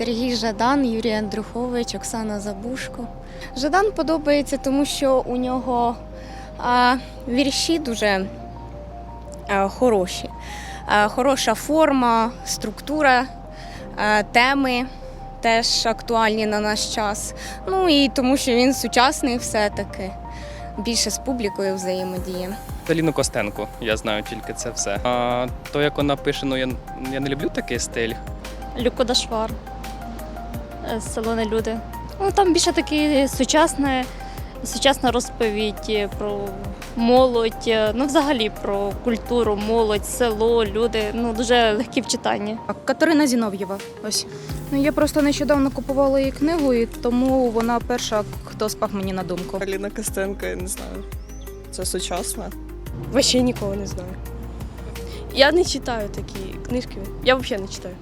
Сергій Жадан, Юрій Андрухович, Оксана Забушко. Жадан подобається, тому що у нього а, вірші дуже а, хороші. А, хороша форма, структура, а, теми теж актуальні на наш час. Ну і тому, що він сучасний все-таки. Більше з публікою взаємодіє. Таліну Костенко, я знаю тільки це все. А то, як вона пише, ну я, я не люблю такий стиль. Люко Е, Село не люди. Ну там більше такі сучасне, сучасна розповідь е, про молодь, е, ну взагалі про культуру, молодь, село, люди. Ну дуже легкі в читанні. Катерина Зінов'єва. Ось. Ну я просто нещодавно купувала її книгу, і тому вона перша, хто спав мені на думку. Аліна Костенко, я не знаю. Це сучасно. Вообще нікого не знаю. Я не читаю такі книжки. Я взагалі не читаю.